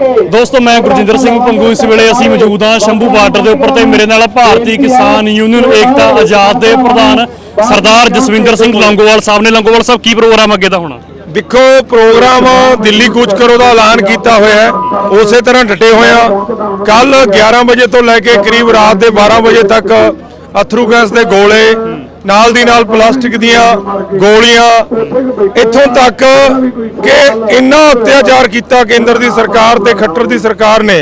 ਦੋਸਤੋ, ਮੈਂ ਗੁਰਜਿੰਦਰ ਸਿੰਘ ਪੰਗੂ ਇਸ ਵੇਲੇ ਅਸੀਂ ਮੌਜੂਦ ਹਾਂ ਸ਼ੰਭੂ ਬਾਰਡਰ ਦੇ ਉੱਪਰ ਤੇ। ਮੇਰੇ ਨਾਲ ਭਾਰਤੀ ਕਿਸਾਨ ਯੂਨੀਅਨ ਏਕਤਾ ਆਜ਼ਾਦ ਦੇ ਪ੍ਰਧਾਨ ਸਰਦਾਰ ਜਸਵਿੰਦਰ ਸਿੰਘ ਲੰਗੋਵਾਲ ਸਾਹਿਬ ਨੇ। ਲੰਗੋਵਾਲ ਸਾਹਿਬ, ਕੀ ਪ੍ਰੋਗਰਾਮ ਅੱਗੇ ਦਾ ਹੋਣਾ? ਦੇਖੋ, ਪ੍ਰੋਗਰਾਮ ਦਿੱਲੀ ਕੂਚ ਕਰੋ ਦਾ ਐਲਾਨ ਕੀਤਾ ਹੋਇਆ ਹੈ। ਉਸੇ ਤਰ੍ਹਾਂ ਡਟੇ ਹੋਏ ਆ ਕੱਲ 11 ਵਜੇ ਤੋਂ ਲੈ ਕੇ ਕਰੀਬ ਰਾਤ ਦੇ 12 ਵਜੇ ਤੱਕ ਅਥਰੂ ਗੈਸ ਦੇ ਗੋਲੇ ਨਾਲ ਦੀ ਨਾਲ ਪਲਾਸਟਿਕ ਦੀਆਂ ਗੋਲੀਆਂ। ਇੱਥੋਂ ਤੱਕ ਕਿ ਇੰਨਾ ਅਤਿਆਚਾਰ ਕੀਤਾ ਕੇਂਦਰ ਦੀ ਸਰਕਾਰ ਤੇ ਖੱਟਰ ਦੀ ਸਰਕਾਰ ਨੇ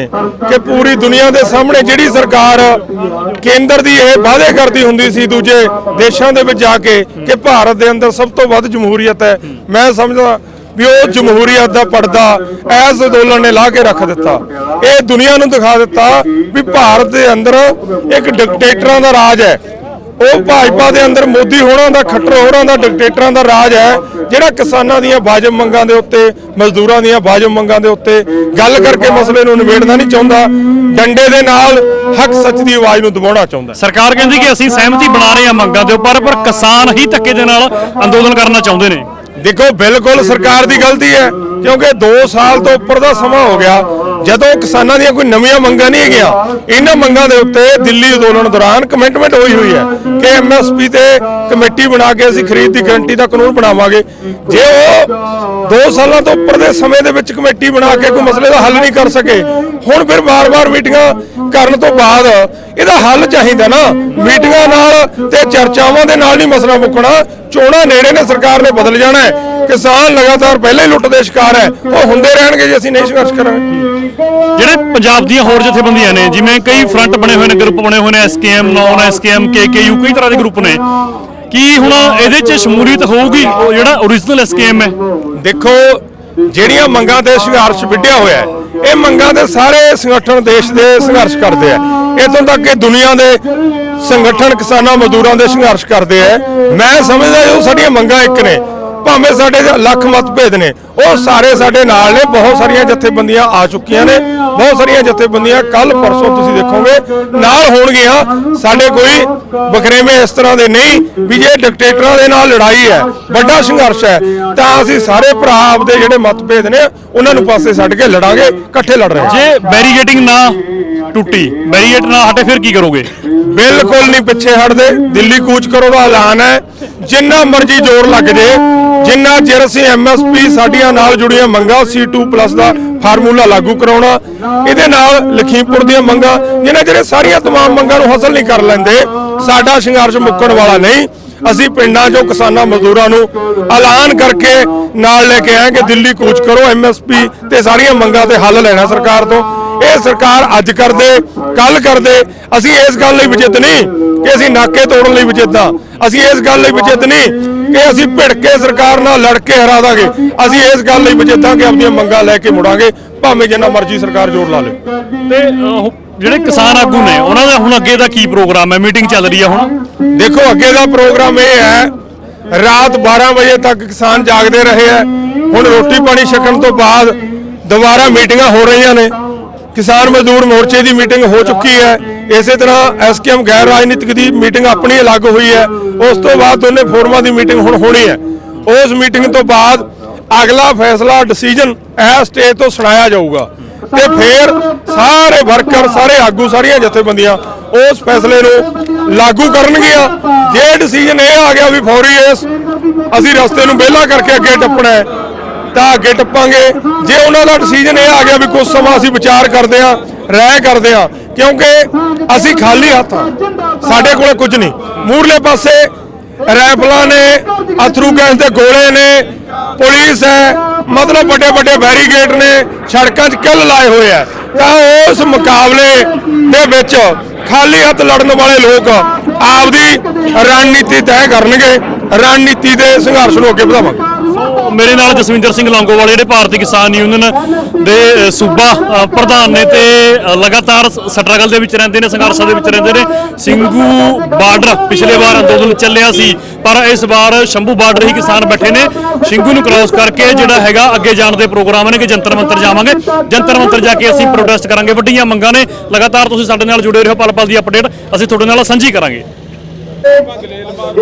ਕਿ ਪੂਰੀ ਦੁਨੀਆ ਦੇ ਸਾਹਮਣੇ ਜਿਹੜੀ ਸਰਕਾਰ ਕੇਂਦਰ ਦੀ ਇਹ ਵਾਅਦੇ ਕਰਦੀ ਹੁੰਦੀ ਸੀ ਦੂਜੇ ਦੇਸ਼ਾਂ ਦੇ ਵਿੱਚ ਜਾ ਕੇ ਕਿ ਭਾਰਤ ਦੇ ਅੰਦਰ ਸਭ ਤੋਂ ਵੱਧ ਜਮਹੂਰੀਅਤ ਹੈ। ਮੈਂ ਸਮਝਦਾ ਵੀ ਉਹ ਜਮਹੂਰੀਅਤ ਦਾ ਪਰਦਾ ਐਸ ਅੰਦੋਲਨ ਨੇ ਲਾ ਕੇ ਰੱਖ ਦਿੱਤਾ। ਇਹ ਦੁਨੀਆ ਨੂੰ ਦਿਖਾ ਦਿੱਤਾ ਵੀ ਭਾਰਤ ਦੇ ਅੰਦਰ ਇੱਕ ਡਿਕਟੇਟਰਾਂ ਦਾ ਰਾਜ ਹੈ। ਉਹ ਭਾਜਪਾ ਦੇ ਅੰਦਰ ਮੋਦੀ ਹੋਰਾਂ ਦਾ ਖੱਟਰ ਹੋਰਾਂ ਦਾ ਡਿਕਟੇਟਰਾਂ ਦਾ ਰਾਜ ਹੈ ਜਿਹੜਾ ਕਿਸਾਨਾਂ ਦੀਆਂ ਵਾਜਬ ਮੰਗਾਂ ਦੇ ਉੱਤੇ ਮਜ਼ਦੂਰਾਂ ਦੀਆਂ ਵਾਜਬ ਮੰਗਾਂ ਦੇ ਉੱਤੇ ਗੱਲ ਕਰਕੇ ਮਸਲੇ ਨੂੰ ਨਿਬੇੜਨਾ ਨਹੀਂ ਚਾਹੁੰਦਾ ਡੰਡੇ ਦੇ ਨਾਲ ਹੱਕ ਸੱਚ ਦੀ ਆਵਾਜ਼ ਨੂੰ ਦਬਾਉਣਾ ਚਾਹੁੰਦਾ ਸਰਕਾਰ ਕਹਿੰਦੀ ਕਿ ਅਸੀਂ ਸਹਿਮਤੀ ਬਣਾ ਰਹੇ ਹਾਂ ਮੰਗਾਂ ਦੇ ਉੱਪਰ ਪਰ ਕਿਸਾਨ ਹੀ ਧੱਕੇ ਦੇ ਨਾਲ ਅੰਦੋਲਨ ਕਰਨਾ ਚਾਹੁੰਦੇ ਨੇ। ਦੇਖੋ ਬਿਲਕੁਲ ਸਰਕਾਰ ਦੀ ਗਲਤੀ ਹੈ। ਕਿਉਂਕਿ 2 ਸਾਲ ਤੋਂ ਉੱਪਰ ਦਾ ਸਮਾਂ ਹੋ ਗਿਆ। ਜਦੋਂ ਕਿਸਾਨਾਂ ਦੀਆਂ ਕੋਈ ਨਵੀਆਂ ਮੰਗਾਂ ਨਹੀਂ ਹੈਗੀਆਂ, ਇਹਨਾਂ ਮੰਗਾਂ ਦੇ ਉੱਤੇ ਦਿੱਲੀ ਅੰਦੋਲਨ ਦੌਰਾਨ ਕਮਿਟਮੈਂਟ ਹੋਈ ਹੋਈ ਹੈ ਕਿ ਐਮਐਸਪੀ ਤੇ ਕਮੇਟੀ ਬਣਾ ਕੇ ਅਸੀਂ ਖਰੀਦ ਦੀ ਗਰੰਟੀ ਦਾ ਕਾਨੂੰਨ ਬਣਾਵਾਂਗੇ। ਜੇ ਉਹ 2 ਸਾਲਾਂ ਤੋਂ ਉੱਪਰ ਦੇ ਸਮੇਂ ਦੇ ਵਿੱਚ ਕਮੇਟੀ ਬਣਾ ਕੇ ਕੋਈ ਮਸਲੇ ਦਾ ਹੱਲ ਨਹੀਂ ਕਰ ਸਕੇ, ਹੁਣ ਫਿਰ ਵਾਰ-ਵਾਰ ਮੀਟਿੰਗਾਂ ਕਰਨ ਤੋਂ ਬਾਅਦ ਇਹਦਾ ਹੱਲ ਚਾਹੀਦਾ ਨਾ। ਮੀਟਿੰਗਾਂ ਨਾਲ ਤੇ ਚਰਚਾਵਾਂ ਦੇ ਨਾਲ ਨਹੀਂ ਮਸਲਾ ਮੁੱਕਣਾ। ਚੋਣਾਂ ਨੇੜੇ ਨੇ, ਸਰਕਾਰ ਨੇ ਬਦਲ ਜਾਣਾ ਹੈ। ਕਿਸਾਨ ਲਗਾਤਾਰ ਪਹਿਲੇ ਹੀ ਲੁੱਟ ਦੇ ਸ਼ਿਕਾਰ ਹੈ। ਉਹ ਹੁੰਦੇ ਰਹਿਣਗੇ ਜੇ ਅਸੀਂ ਨਹੀਂ ਸੰਘਰਸ਼ ਕਰਾਂਗੇ। ਜਿਹੜੇ ਪੰਜਾਬ ਦੀਆਂ ਹੋਰ ਜਥੇਬੰਦੀਆਂ ਨੇ ਜਿਵੇਂ ਕਈ ਫਰੰਟ ਬਣੇ ਹੋਏ ਨੇ ਗਰੁੱਪ ਬਣੇ ਹੋਏ ਨੇ ਐਸਕੇਐਮ ਨੌਨ ਐਸਕੇਐਮ ਕੇਕੇਯੂ ਕਈ ਤਰ੍ਹਾਂ ਦੇ ਗਰੁੱਪ ਨੇ। ਕੀ ਹੁਣ ਇਹਦੇ 'ਚ ਸ਼ਮੂਲੀਅਤ ਹੋਊਗੀ? ਉਹ ਜਿਹੜਾ ਓਰੀਜਨਲ ਐਸਕੇਐਮ ਹੈ। ਦੇਖੋ ਜਿਹੜੀਆਂ ਮੰਗਾਂ ਤੇ ਸੰਘਰਸ਼ ਵਿੱਢਿਆ ਹੋਇਆ ਹੈ ਇਹ ਮੰਗਾਂ ਦੇ ਸਾਰੇ ਸੰਗਠਨ ਦੇਸ਼ ਦੇ ਸੰਘਰਸ਼ ਕਰਦੇ ਆ। ਇਥੋਂ ਤੱਕ ਕਿ ਦੁਨੀਆ ਦੇ ਸੰਗਠਨ ਕਿਸਾਨਾਂ ਮਜ਼ਦੂਰਾਂ ਦੇ ਸੰਘਰਸ਼ ਕਰਦੇ ਆ। ਮੈਂ ਸਮਝਦਾ ਜੋ ਸਾਡੀਆਂ ਮੰਗਾਂ ਇੱਕ ਨੇ ਭਾਵੇਂ ਸਾਡੇ ਲੱਖ ਮਤਭੇਦ ਨੇ ਉਹ ਸਾਰੇ ਸਾਡੇ ਨਾਲ ਨੇ ਬਹੁਤ ਸਾਰੀਆਂ ਜਥੇਬੰਦੀਆਂ ਆ ਚੁੱਕੀਆਂ ਨੇ ਬਹੁਤ ਸਾਰੀਆਂ ਜਥੇਬੰਦੀਆਂ ਕੱਲ ਪਰਸੋਂ ਤੁਸੀਂ ਦੇਖੋਗੇ ਨਾਲ ਹੋਣਗੀਆਂ ਸਾਡੇ ਕੋਈ ਬਖਰੇਵੇਂ ਇਸ ਤਰ੍ਹਾਂ ਦੇ ਨਹੀਂ ਵੀ ਜੇ ਡਿਕਟੇਟਰਾਂ ਦੇ ਨਾਲ ਲੜਾਈ ਹੈ ਵੱਡਾ ਸੰਘਰਸ਼ ਹੈ ਤਾਂ ਅਸੀਂ ਸਾਰੇ ਭਰਾ ਆਪਦੇ ਜਿਹੜੇ ਮਤਭੇਦ ਨੇ ਉਹਨਾਂ ਨੂੰ ਪਾਸੇ ਛੱਡ ਕੇ ਲੜਾਂਗੇ ਇਕੱਠੇ ਲੜ ਰਹੇ ਜੇ ਬੈਰੀਗੇਟਿੰਗ ਨਾ ਟੁੱਟੀ ਬੈਰੀਗੇਟ ਨਾ ਹਟੇ ਫਿਰ ਕੀ ਕਰੋਗੇ? ਬਿਲਕੁਲ ਨਹੀਂ ਪਿੱਛੇ ਹਟਦੇ ਦਿੱਲੀ ਕੂਚ ਕਰੋ ਦਾ ਐਲਾਨ ਹੈ ਜਿੰਨਾ ਮਰਜ਼ੀ ਜ਼ੋਰ ਲੱਗ ਜੇ ਜਿੰਨਾ ਚਿਰ ਅਸੀਂ ਐਮਐਸਪੀ ਸਾਡੀਆਂ ਨਾਲ ਜੁੜੀਆਂ ਮੰਗਾਂ C2+ ਦਾ ਫਾਰਮੂਲਾ ਲਾਗੂ ਕਰਾਉਣਾ ਇਹਦੇ ਨਾਲ ਲਖੀਮਪੁਰ ਦੀਆਂ ਮੰਗਾਂ ਜਿਨ੍ਹਾਂ ਜਿਹੜੇ ਸਾਰੀਆਂ तमाम ਮੰਗਾਂ ਨੂੰ ਹਾਸਲ ਨਹੀਂ ਕਰ ਲੈਂਦੇ ਸਾਡਾ ਸੰਘਰਸ਼ ਮੁੱਕਣ ਵਾਲਾ ਨਹੀਂ ਅਸੀਂ ਪਿੰਡਾਂ 'ਚੋਂ ਕਿਸਾਨਾਂ ਮਜ਼ਦੂਰਾਂ ਨੂੰ ਐਲਾਨ ਕਰਕੇ ਨਾਲ ਲੈ ਕੇ ਆਏ ਕਿ ਦਿੱਲੀ ਕੂਚ ਕਰੋ ਐਮਐਸਪੀ ਤੇ ਸਾਰੀਆਂ ਮੰਗਾਂ ਤੇ ਹੱਲ ਲੈਣਾ ਸਰਕਾਰ ਤੋਂ ਇਹ ਸਰਕਾਰ ਅੱਜ ਕਰਦੇ ਕੱਲ ਕਰਦੇ ਅਸੀਂ ਇਸ ਗੱਲ ਲਈ ਵਿਚਿਤ ਨਹੀਂ ਕਿ ਅਸੀਂ ਨਾਕੇ ਤੋੜਨ ਲਈ ਵਿਚਿਤ ਹਾਂ ਅਸੀਂ ਇਸ ਗੱਲ ਲਈ ਵਿਚਿਤ ਨਹੀਂ ਕਿ ਅਸੀਂ ਭਿੜ ਕੇ ਸਰਕਾਰ ਨਾਲ ਲੜ ਕੇ ਹਰਾ ਦਾਂਗੇ। ਅਸੀਂ ਇਸ ਗੱਲ ਲਈ ਕਿ ਆਪਣੀਆਂ ਮੰਗਾਂ ਲੈ ਕੇ ਮੁੜਾਂਗੇ। ਭਾਵੇਂ ਜਿੰਨਾ ਮਰਜ਼ੀ ਸਰਕਾਰ ਜ਼ੋਰ ਲਾ ਲੇ। ਤੇ ਅਹ, ਜਿਹੜੇ ਕਿਸਾਨ ਆਗੂ ਨੇ ਉਹਨਾਂ ਦਾ ਹੁਣ ਅੱਗੇ ਦਾ ਕੀ ਪ੍ਰੋਗਰਾਮ ਹੈ? ਮੀਟਿੰਗ ਚੱਲ ਰਹੀ ਹੈ ਹੁਣ। ਦੇਖੋ ਅੱਗੇ ਦਾ ਪ੍ਰੋਗਰਾਮ ਇਹ ਹੈ ਰਾਤ 12 ਵਜੇ ਤੱਕ ਕਿਸਾਨ ਜਾਗਦੇ ਰਹੇ ਹੈ। ਹੁਣ ਰੋਟੀ ਪਾਣੀ ਛਕਣ ਤੋਂ ਬਾਅਦ ਦੁਬਾਰਾ ਮੀਟਿੰਗਾਂ ਹੋ ਰਹੀਆਂ ਨੇ। ਕਿਸਾਨ ਮਜ਼ਦੂਰ ਮੋਰਚੇ ਦੀ ਮੀਟਿੰਗ ਹੋ ਚੁੱਕੀ ਹੈ। ਇਸੇ ਤਰ੍ਹਾਂ ਐਸਕੇਐਮ ਗੈਰ ਰਾਜਨੀਤਿਕ ਦੀ ਮੀਟਿੰਗ ਆਪਣੀ ਅਲੱਗ ਹੋਈ ਹੈ। ਉਸ ਤੋਂ ਬਾਅਦ ਦੋਨੇ ਫੋਰਮਾਂ ਦੀ ਮੀਟਿੰਗ ਹੁਣ ਹੋਣੀ ਹੈ। ਉਸ ਮੀਟਿੰਗ ਤੋਂ ਬਾਅਦ ਅਗਲਾ ਫੈਸਲਾ ਡਿਸੀਜਨ ਇਸ ਸਟੇਜ ਤੋਂ ਸੁਣਾਇਆ ਜਾਊਗਾ। ਤੇ ਫਿਰ ਸਾਰੇ ਵਰਕਰ, ਸਾਰੇ ਆਗੂ, ਸਾਰੀਆਂ ਜਥੇਬੰਦੀਆਂ ਉਸ ਫੈਸਲੇ ਨੂੰ ਲਾਗੂ ਕਰਨਗੀਆਂ। ਜੇ ਡਿਸੀਜਨ ਇਹ ਆ ਗਿਆ ਵੀ ਫੌਰੀ ਇਸ, ਅਸੀਂ ਰਸਤੇ ਨੂੰ ਵਿਹਲਾ ਕਰਕੇ ਅੱਗੇ ਟੱਪਣਾ ਹੈ ਤਾਂ ਅੱਗੇ ਟੱਪਾਂਗੇ ਜੇ ਉਹਨਾਂ ਦਾ ਡਿਸੀਜਨ ਇਹ ਆ ਗਿਆ ਵੀ ਕੁਝ ਸਮਾਂ ਅਸੀਂ ਵਿਚਾਰ ਕਰਦੇ ਹਾਂ ਰਾਏ ਕਰਦੇ ਹਾਂ, ਕਿਉਂਕਿ ਅਸੀਂ ਖਾਲੀ ਹੱਥ ਹਾਂ। ਸਾਡੇ ਕੋਲੇ ਕੁਝ ਨਹੀਂ। ਮੂਰਲੇ ਪਾਸੇ ਰਾਈਫਲਾਂ ਨੇ, ਅਥਰੂ ਗੈਸ ਦੇ ਗੋਲੇ ਨੇ, ਪੁਲਿਸ ਹੈ, ਮਤਲਬ ਵੱਡੇ ਵੱਡੇ ਬੈਰੀਗੇਡ ਨੇ, ਸੜਕਾਂ 'ਚ ਕਿੱਲ ਲਾਏ ਹੋਏ ਆ। ਤਾਂ ਉਸ ਮੁਕਾਬਲੇ ਦੇ ਵਿੱਚ ਖਾਲੀ ਹੱਥ ਲੜਨ ਵਾਲੇ ਲੋਕ ਆਪਦੀ ਰਣਨੀਤੀ ਤੈਅ ਕਰਨਗੇ। ਰਣਨੀਤੀ ਦੇ ਸੰਘਰਸ਼ ਨੂੰ ਅੱਗੇ ਵਧਾਵਾਂਗੇ। ਮੇਰੇ ਨਾਲ ਜਸਵਿੰਦਰ ਸਿੰਘ ਲੌਂਗੋਵਾਲ, ਜਿਹੜੇ ਭਾਰਤੀ ਕਿਸਾਨ ਯੂਨੀਅਨ ਦੇ ਸੂਬਾ ਪ੍ਰਧਾਨ ਨੇ ਤੇ ਲਗਾਤਾਰ ਸਟਰਗਲ ਦੇ ਵਿੱਚ ਰਹਿੰਦੇ ਨੇ, ਸੰਘਰਸ਼ਾਂ ਦੇ ਵਿੱਚ ਰਹਿੰਦੇ ਨੇ। ਸਿੰਘੂ ਬਾਰਡਰ ਪਿਛਲੇ ਵਾਰ ਅੰਦੋਲਨ ਚੱਲਿਆ ਸੀ, ਪਰ ਇਸ ਵਾਰ ਸ਼ੰਭੂ ਬਾਰਡਰ ਹੀ ਕਿਸਾਨ ਬੈਠੇ ਨੇ। ਸਿੰਘੂ ਨੂੰ ਕ੍ਰਾਸ ਕਰਕੇ ਜਿਹੜਾ ਹੈਗਾ, ਅੱਗੇ ਜਾਣ ਦੇ ਪ੍ਰੋਗਰਾਮ ਨੇ ਕਿ ਜੰਤਰ ਮੰਤਰ ਜਾਵਾਂਗੇ। ਜੰਤਰ ਮੰਤਰ ਜਾ ਕੇ ਅਸੀਂ ਪ੍ਰੋਟੈਸਟ ਕਰਾਂਗੇ। ਵੱਡੀਆਂ ਮੰਗਾਂ ਨੇ। ਲਗਾਤਾਰ ਤੁਸੀਂ ਸਾਡੇ ਨਾਲ ਜੁੜੇ ਰਹੋ ਪਲ ਪਲ ਦੀ ਅਪਡੇਟ ਅਸੀਂ ਤੁਹਾਡੇ ਨਾਲ ਸਾਂਝੀ ਕਰਾਂਗੇ।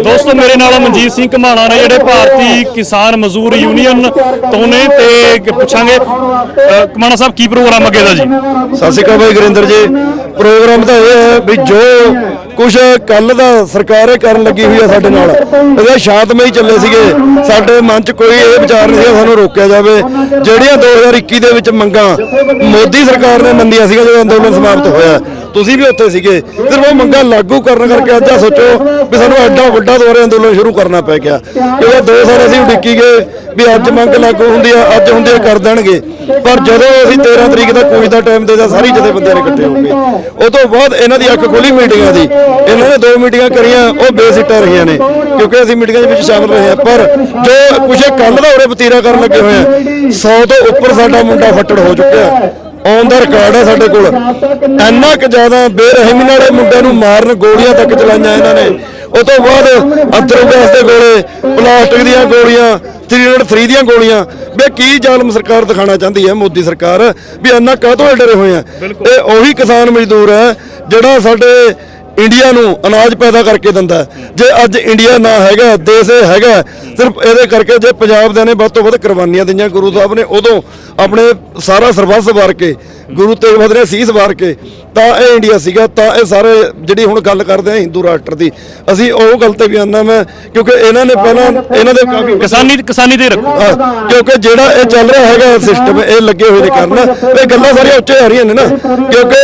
ਦੋਸਤੋ, ਮੇਰੇ ਨਾਲ ਮਨਜੀਤ ਸਿੰਘ ਘਮਾਣਾ ਨੇ ਜਿਹੜੇ ਭਾਰਤੀ ਕਿਸਾਨ ਮਜ਼ਦੂਰ ਯੂਨੀਅਨ ਤੋਂ ਨੇ ਤੇ ਪੁੱਛਾਂਗੇ। ਘਮਾਣਾ ਸਾਹਿਬ, ਕੀ ਪ੍ਰੋਗਰਾਮ ਅੱਗੇ ਦਾ ਜੀ? ਸਤਿ ਸ਼੍ਰੀ ਅਕਾਲ ਭਾਈ ਗੁਰਿੰਦਰ ਜੀ। ਪ੍ਰੋਗਰਾਮ ਤਾਂ ਇਹ ਹੈ ਵੀ ਜੋ ਕੁਝ ਕੱਲ ਦਾ ਸਰਕਾਰ ਇਹ ਕਰਨ ਲੱਗੀ ਹੋਈ ਹੈ ਸਾਡੇ ਨਾਲ, ਇਹਦਾ ਸ਼ਾਂਤਮਈ ਚੱਲੇ ਸੀਗੇ। ਸਾਡੇ ਮਨ 'ਚ ਕੋਈ ਇਹ ਵਿਚਾਰ ਨਹੀਂ ਸੀ ਸਾਨੂੰ ਰੋਕਿਆ ਜਾਵੇ। ਜਿਹੜੀਆਂ 2021 ਦੇ ਵਿੱਚ ਮੰਗਾਂ, ਮੋਦੀ ਸਰਕਾਰ ਨੇ ਮੰਨੀਆਂ ਸੀਗਾ ਜਦੋਂ ਅੰਦੋਲਨ ਸਮਾਪਤ ਹੋਇਆ। ਤੁਸੀਂ ਵੀ ਉੱਥੇ ਸੀਗੇ। ਸਿਰਫ ਉਹ ਮੰਗਾਂ ਲਾਗੂ ਕਰਨ ਕਰਕੇ ਅੱਜ ਆ ਸੋਚੋ ਵੀ ਸਾਨੂੰ ਐਡਾ ਵੱਡਾ ਦੁਬਾਰਾ ਅੰਦੋਲਨ ਸ਼ੁਰੂ ਕਰਨਾ ਪੈ ਗਿਆ। ਕਿਉਂਕਿ ਦੋ ਸਾਲ ਅਸੀਂ ਉਡੀਕੀ ਗਏ ਵੀ ਅੱਜ ਮੰਗ ਲਾਗੂ ਹੁੰਦੀ ਆ, ਅੱਜ ਹੁੰਦੀ ਆ, ਕਰ ਦੇਣਗੇ। ਪਰ ਜਦੋਂ ਅਸੀਂ 13 ਤਰੀਕ ਦਾ ਕੋਈ ਦਾ ਟਾਈਮ ਦੇਦਾ ਸਾਰੀ ਜਥੇਬੰਦੀਆਂ ਨੇ ਇਕੱਠੇ ਹੋ ਗਏ। ਉਹ ਤੋਂ ਬਾਅਦ ਇਹਨਾਂ ਦੀ ਅੱਖ ਖੋਲੀ ਮੀਟਿੰਗਾਂ ਦੀ ਇਹਨਾਂ ਨੇ ਦੋ ਮੀਟਿੰਗਾਂ ਕਰੀਆਂ, ਉਹ ਬੇਸਿੱਟਾ ਰਹੀਆਂ ਨੇ। ਕਿਉਂਕਿ ਅਸੀਂ ਮੀਟਿੰਗਾਂ ਦੇ ਵਿੱਚ ਸ਼ਾਮਲ ਰਹੇ ਹਾਂ। ਪਰ ਜੋ ਕੁਛ ਕੱਲ ਦਾ ਉਰੇ ਬਤੀਰਾ ਕਰਨ ਲੱਗੇ ਹੋਏ ਆ 100 ਤੋਂ ਉੱਪਰ ਸਾਡਾ ਮੁੰਡਾ ਫੱਟੜ ਹੋ ਚੁੱਕਿਆ। ਔਨ ਦਾ ਰਿਕਾਰਡ ਹੈ ਸਾਡੇ ਕੋਲ। ਇੰਨਾ ਕਿ ਜ਼ਿਆਦਾ ਬੇਰਹਿਮੀ ਨਾਲ ਇਹ ਮੁੰਡਿਆਂ ਨੂੰ ਮਾਰਨ ਗੋਲੀਆਂ ਤੱਕ ਚਲਾਈਆਂ ਇਹਨਾਂ ਨੇ। ਉਹ ਤੋਂ ਬਾਅਦ ਅਥਰੂ ਗੈਸ ਦੇ ਗੋਲੇ ਪਲਾਸਟਿਕ ਦੀਆਂ ਗੋਲੀਆਂ 303 ਦੀਆਂ ਗੋਲੀਆਂ। ਬੇ ਕੀ ਜ਼ਾਲਮ ਸਰਕਾਰ ਦਿਖਾਣਾ ਚਾਹੁੰਦੀ ਹੈ ਮੋਦੀ ਸਰਕਾਰ? ਵੀ ਇੰਨਾ ਕਾਹਤੋਂ ਡਰੇ ਹੋਏ ਆ? ਇਹ ਉਹੀ ਕਿਸਾਨ ਮਜ਼ਦੂਰ ਹੈ ਜਿਹੜਾ ਸਾਡੇ ਇੰਡੀਆ ਨੂੰ ਅਨਾਜ ਪੈਦਾ ਕਰਕੇ ਦਿੰਦਾ ਜੇ ਅੱਜ ਇੰਡੀਆ ਨਾ ਹੈਗਾ, ਦੇਸ਼ ਇਹ ਹੈਗਾ ਸਿਰਫ ਇਹਦੇ ਕਰਕੇ ਜੇ ਪੰਜਾਬ ਦੇ ਨੇ ਵੱਧ ਤੋਂ ਵੱਧ ਕੁਰਬਾਨੀਆਂ ਦਈਆਂ ਗੁਰੂ ਸਾਹਿਬ ਨੇ ਉਦੋਂ ਆਪਣੇ ਸਾਰਾ ਸਰਬੱਸ ਵਾਰ ਕੇ ਗੁਰੂ ਤੇਗ ਬਹਾਦਰ ਨੇ ਸੀਸ ਵਾਰ ਕੇ ਤਾਂ ਇਹ ਇੰਡੀਆ ਸੀਗਾ ਤਾਂ ਇਹ ਸਾਰੇ ਜਿਹੜੀ ਹੁਣ ਗੱਲ ਕਰਦੇ ਆ ਹਿੰਦੂ ਰਾਸ਼ਟਰ ਦੀ ਅਸੀਂ ਉਹ ਗੱਲ ਤੇ ਵੀ ਆਨਾ ਮੈਂ ਕਿਉਂਕਿ ਇਹਨਾਂ ਨੇ ਪਹਿਲਾਂ ਇਹਨਾਂ ਦੇ ਕਾਫੀ ਕਿਸਾਨੀ ਕਿਸਾਨੀ ਤੇ ਰੱਖੋ। ਕਿਉਂਕਿ ਜਿਹੜਾ ਇਹ ਚੱਲ ਰਿਹਾ ਹੈਗਾ ਸਿਸਟਮ ਇਹ ਲੱਗੇ ਹੋਏ ਨੇ ਕਰਨ ਇਹ ਗੱਲਾਂ ਸਾਰੀਆਂ ਉੱਚੇ ਆ ਰਹੀਆਂ ਨੇ ਨਾ ਕਿਉਂਕਿ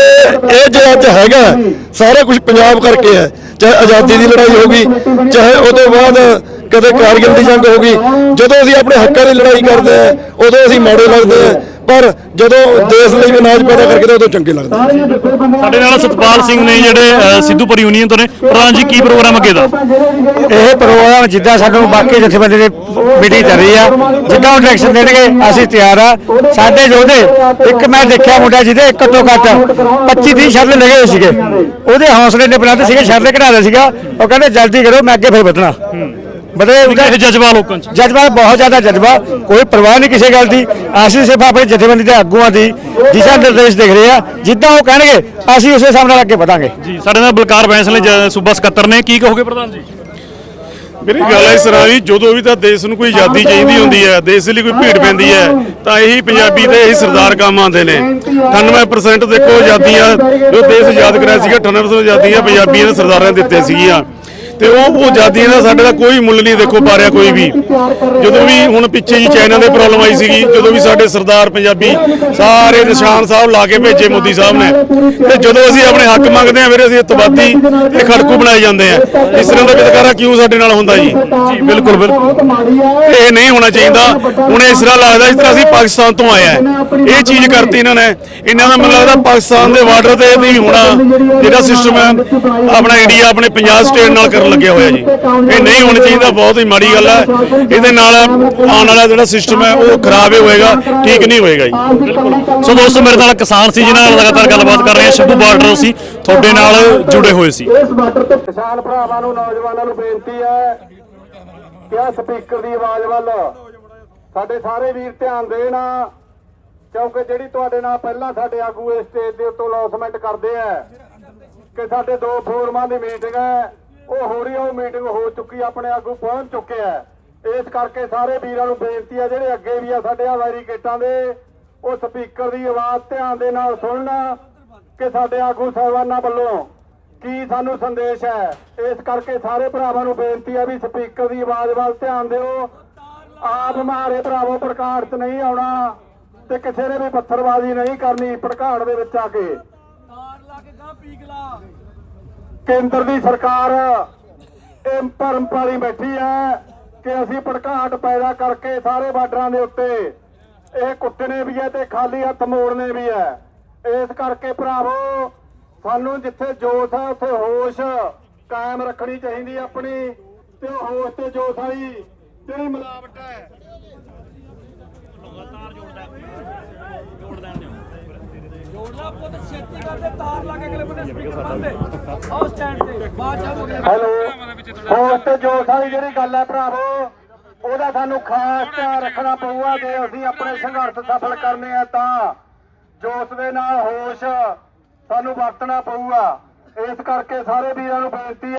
ਇਹ ਜੇ ਅੱਜ ਹੈਗਾ ਸਾਰਾ ਕੁਝ ਪੰਜਾਬ ਕਰਕੇ ਹੈ ਚਾਹੇ ਆਜ਼ਾਦੀ ਦੀ ਲੜਾਈ ਹੋ ਗਈ ਚਾਹੇ ਉਹ ਤੋਂ ਬਾਅਦ ਕਦੇ ਕਾਰਗਿਲ ਦੀ ਜੰਗ ਹੋ ਗਈ ਜਦੋਂ ਅਸੀਂ ਆਪਣੇ ਹੱਕਾਂ ਦੀ ਲੜਾਈ ਕਰਦੇ ਆ ਉਦੋਂ ਅਸੀਂ ਮਾੜੇ ਲੱਗਦੇ ਆ ਪਰ ਜਦੋਂ ਦੇਸ਼ ਲਈ ਅਨਾਜ ਪੈਦਾ ਕਰਕੇ ਤੇ ਉਦੋਂ ਚੰਗੇ ਲੱਗਦੇ। ਸਾਡੇ ਨਾਲ ਸਤਪਾਲ ਸਿੰਘ ਨੇ ਜਿਹੜੇ ਅ, ਸਿੱਧੂਪੁਰ ਯੂਨੀਅਨ ਤੋਂ ਨੇ। ਪ੍ਰਧਾਨ ਜੀ ਕੀ ਪ੍ਰੋਗਰਾਮ ਅੱਗੇ ਦਾ? ਇਹ ਪ੍ਰੋਗਰਾਮ ਜਿੱਦਾਂ ਸਾਨੂੰ ਬਾਕੀ ਜਥੇਬੰਦੀ ਦੀ ਮੀਟਿੰਗ ਚੱਲ ਰਹੀ ਆ ਜਿੱਦਾਂ ਉਹ ਡਾਇਰੈਕਸ਼ਨ ਦੇਣਗੇ ਅਸੀਂ ਤਿਆਰ ਆ। ਸਾਡੇ ਯੋਧੇ ਇੱਕ ਮੈਂ ਦੇਖਿਆ ਮੁੰਡਾ ਜਿਹਦੇ ਇੱਕ ਤੋਂ ਘੱਟ 25 30 ਸ਼ਰਲੇ ਲਗੇ ਹੋਏ ਸੀਗੇ। ਉਹਦੇ ਹੌਸਲੇ ਨੇ ਬੁਲੰਦ ਸੀਗੇ ਸ਼ਰਲੇ ਘਟਾ ਰਹੇ ਸੀਗਾ। ਉਹ ਕਹਿੰਦੇ ਜਲਦੀ ਕਰੋ ਮੈਂ ਅੱਗੇ ਫਿਰ ਵਧਣਾ। ਬਦਲੇ ਉਹਦਾ ਇਹ ਜਜ਼ਬਾ ਲੋਕਾਂ 'ਚ। ਜਜ਼ਬਾ ਬਹੁਤ ਜ਼ਿਆਦਾ ਜਜ਼ਬਾ ਕੋਈ ਪਰਵਾਹ ਨਹੀਂ ਕਿਸੇ ਗੱਲ ਦੀ। ਅਸੀਂ ਸਿਰਫ ਆਪਣੇ ਜਥੇਬੰਦੀ ਦੇ ਆਗੂਆਂ ਦੀ ਦਿਸ਼ਾ ਨਿਰਦੇਸ਼ ਦੇਖ ਰਹੇ ਆ ਜਿੱਦਾਂ ਉਹ ਕਹਿਣਗੇ ਅਸੀਂ ਉਸੇ ਹਿਸਾਬ ਨਾਲ ਅੱਗੇ ਵਧਾਂਗੇ। ਜੀ ਸਾਡੇ ਨਾਲ ਬਲਕਾਰ ਬੈਂਸ ਨੇ ਜ- ਸੂਬਾ ਸਕੱਤਰ ਨੇ। ਕੀ ਕਹੋਗੇ ਪ੍ਰਧਾਨ ਜੀ? ਮੇਰੀ ਗੱਲ ਹੈ ਇਸ ਤਰ੍ਹਾਂ ਵੀ ਜਦੋਂ ਵੀ ਤਾਂ ਦੇਸ਼ ਨੂੰ ਕੋਈ ਆਜ਼ਾਦੀ ਚਾਹੀਦੀ ਹੁੰਦੀ ਹੈ ਦੇਸ਼ ਲਈ ਕੋਈ ਭੀੜ ਪੈਂਦੀ ਹੈ ਤਾਂ ਇਹੀ ਪੰਜਾਬੀ ਤੇ ਇਹੀ ਸਰਦਾਰ ਕੰਮ ਆਉਂਦੇ ਨੇ। 98% ਦੇਖੋ ਆਜ਼ਾਦੀਆਂ ਜੋ ਦੇਸ਼ ਆਜ਼ਾਦ ਕਰਾਇਆ ਸੀਗਾ 98% ਆਜ਼ਾਦੀਆਂ ਪੰਜਾਬੀਆਂ ਨੇ ਸਰਦਾਰਾਂ ਨੇ ਦਿੱਤੇ ਸੀਗੀਆਂ। ਤੇ ਉਹ ਆਜ਼ਾਦੀਆਂ ਦਾ ਸਾਡੇ ਦਾ ਕੋਈ ਮੁੱਲ ਨਹੀਂ ਦੇਖੋ ਪਾ ਰਿਹਾ ਕੋਈ ਵੀ। ਜਦੋਂ ਵੀ ਹੁਣ ਪਿੱਛੇ ਜੀ ਚਾਈਨਾ ਦੇ ਪ੍ਰੋਬਲਮ ਆਈ ਸੀਗੀ, ਜਦੋਂ ਵੀ ਸਾਡੇ ਸਰਦਾਰ ਪੰਜਾਬੀ ਸਾਰੇ ਨਿਸ਼ਾਨ ਸਾਹਿਬ ਲਾ ਕੇ ਭੇਜੇ ਮੋਦੀ ਸਾਹਿਬ ਨੇ। ਤੇ ਜਦੋਂ ਅਸੀਂ ਆਪਣੇ ਹੱਕ ਮੰਗਦੇ ਆ ਫਿਰ ਅਸੀਂ ਤਬਾਦੀ ਤੇ ਖੜਕੂ ਬਣਾਏ ਜਾਂਦੇ ਆ ਇਸ ਤਰ੍ਹਾਂ ਦਾ ਵਿਤਕਰਾ ਕਿਉਂ ਸਾਡੇ ਨਾਲ ਹੁੰਦਾ ਜੀ? ਜੀ ਬਿਲਕੁਲ ਬਿਲਕੁਲ। ਇਹ ਨਹੀਂ ਹੋਣਾ ਚਾਹੀਦਾ। ਹੁਣ ਇਸ ਤਰ੍ਹਾਂ ਲੱਗਦਾ ਇਸ ਤਰ੍ਹਾਂ ਅਸੀਂ ਪਾਕਿਸਤਾਨ ਤੋਂ ਆਇਆ ਹੈ। ਇਹ ਚੀਜ਼ ਕਰਤੀ ਇਹਨਾਂ ਨੇ। ਇਹਨਾਂ ਦਾ ਮੈਨੂੰ ਲੱਗਦਾ ਪਾਕਿਸਤਾਨ ਦੇ ਬਾਰਡਰ ਤੇ ਨਹੀਂ ਹੋਣਾ। ਜਿਹੜਾ ਸਿਸਟਮ ਹੈ, ਆਪਣਾ ਇੰਡੀਆ ਆਪਣੇ ਪੰਜਾਬ ਸਟੇਟ ਨਾਲ ਕਰ ਲੱਗਿਆ ਹੋਇਆ ਜੀ। ਇਹ ਨਹੀਂ ਹੋਣਾ ਚਾਹੀਦਾ ਬਹੁਤ ਹੀ ਮਾੜੀ ਗੱਲ ਹੈ ਇਹਦੇ ਨਾਲ ਆਉਣ ਵਾਲਾ ਜਿਹੜਾ ਸਿਸਟਮ ਹੈ, ਉਹ ਖਰਾਬ ਹੀ ਹੋਏਗਾ, ਠੀਕ ਨਹੀਂ ਹੋਏਗਾ ਜੀ। ਸੋ ਦੋਸਤੋ, ਮੇਰੇ ਨਾਲ ਕਿਸਾਨ ਸੀ ਜਿਨ੍ਹਾਂ ਨਾਲ ਲਗਾਤਾਰ ਗੱਲਬਾਤ ਕਰ ਰਹੇ ਹਾਂ ਸ਼ੰਭੂ ਬਾਰਡਰ ਸੀ, ਤੁਹਾਡੇ ਨਾਲ ਜੁੜੇ ਹੋਏ ਸੀ। ਕਿਸਾਨ ਭਰਾਵਾਂ ਨੂੰ, ਨੌਜਵਾਨਾਂ ਨੂੰ ਬੇਨਤੀ ਹੈ ਕਿ ਆ ਸਪੀਕਰ ਦੀ ਆਵਾਜ਼ ਵੱਲ ਸਾਡੇ ਸਾਰੇ ਵੀਰ ਧਿਆਨ ਦੇਣ ਕਿਉਂਕਿ ਜਿਹੜੀ ਤੁਹਾਡੇ ਨਾਲ ਪਹਿਲਾਂ ਸਾਡੇ ਆਗੂ ਇਸ ਸਟੇਜ ਦੇ ਉੱਤੋਂ ਲੌਸਮੈਂਟ ਕਰਦੇ ਆ ਕਿ ਸਾਡੇ ਦੋ ਫੋਰਮਾਂ ਦੀ ਮੀਟਿੰਗ ਹੈ। ਉਹ ਹੋ ਰਹੀ ਹੈ ਉਹ ਮੀਟਿੰਗ ਹੋ ਚੁੱਕੀ ਆਪਣੇ ਆਗੂ ਪਹੁੰਚ ਚੁੱਕੇ ਆ। ਇਸ ਕਰਕੇ ਸਾਰੇ ਵੀਰਾਂ ਨੂੰ ਬੇਨਤੀ ਹੈ ਜਿਹੜੇ ਅੱਗੇ ਵੀ ਆ ਸਾਡੇ ਆ ਵੈਰੀਕੇਟਾਂ ਦੇ, ਉਹ ਸਪੀਕਰ ਦੀ ਆਵਾਜ਼ ਧਿਆਨ ਦੇ ਨਾਲ ਸੁਣਨ ਕਿ ਸਾਡੇ ਆਗੂ ਸਾਹਿਬਾਨਾਂ ਵੱਲੋਂ ਕੀ ਸਾਨੂੰ ਸੰਦੇਸ਼ ਹੈ। ਇਸ ਕਰਕੇ ਸਾਰੇ ਭਰਾਵਾਂ ਨੂੰ ਬੇਨਤੀ ਆ ਵੀ ਸਪੀਕਰ ਦੀ ਆਵਾਜ਼ ਵੱਲ ਧਿਆਨ ਦਿਓ। ਆਪ ਮਾਰੇ ਭਰਾਵੋ ਪ੍ਰਕਾਸ਼ 'ਚ ਨਹੀਂ ਆਉਣਾ ਤੇ ਕਿਸੇ ਨੇ ਵੀ ਪੱਥਰਬਾਜ਼ੀ ਨਹੀਂ ਕਰਨੀ ਪ੍ਰਕਾੜ ਦੇ ਵਿੱਚ ਆ ਕੇ। ਕੇਂਦਰ ਦੀ ਸਰਕਾਰ ਇਹ ਭਰਮ ਪਾਲੀ ਬੈਠੀ ਹੈ ਕਿ ਅਸੀਂ ਭੜਕਾਟ ਪੈਦਾ ਕਰਕੇ ਸਾਰੇ ਬਾਰਡਰਾਂ ਦੇ ਉੱਤੇ ਇਹ ਕੁੱਟਣੇ ਵੀ ਹੈ ਤੇ ਖਾਲੀ ਹੱਥ ਮੋੜਨੇ ਵੀ ਹੈ। ਇਸ ਕਰਕੇ ਭਰਾਵੋ, ਸਾਨੂੰ ਜਿੱਥੇ ਜੋਸ਼ ਹੈ, ਉੱਥੇ ਹੋਸ਼ ਕਾਇਮ ਰੱਖਣੀ ਚਾਹੀਦੀ ਹੈ ਆਪਣੀ ਤੇ ਉਹ ਹੋਸ਼ ਤੇ ਜੋਸ਼ ਵਾਲੀ ਜਿਹੜੀ ਮਿਲਾਵਟ ਹੈ। ਜੋੜਨਾ ਪੁੱਤ ਛੇਤੀ ਕਰਦੇ ਤਾਰ ਲਾ ਕੇ ਅਗਲੇ ਬੰਨੇ ਸਪੀਕਰ ਬੰਦੇ ਆਓ ਸਟੈਂਡ ਤੇ ਬਾਅਦ ਹੋ ਗਿਆ ਹੈਲੋ। ਹੋਸ਼ ਤੇ ਜੋਸ਼ ਵਾਲੀ ਜਿਹੜੀ ਗੱਲ ਹੈ ਭਰਾਵੋ, ਉਹਦਾ ਸਾਨੂੰ ਖਾਸ ਧਿਆਨ ਰੱਖਣਾ ਪਊਗਾ। ਜੇ ਅਸੀਂ ਆਪਣੇ ਸੰਘਰਸ਼ ਸਫਲ ਕਰਨੇ ਆ ਤਾਂ ਜੋਸ਼ ਦੇ ਨਾਲ ਹੋਸ਼ ਸਾਨੂੰ ਵਰਤਣਾ ਪਊਗਾ। ਇਸ ਕਰਕੇ ਸਾਰੇ ਵੀਰਾਂ ਨੂੰ ਬੇਨਤੀ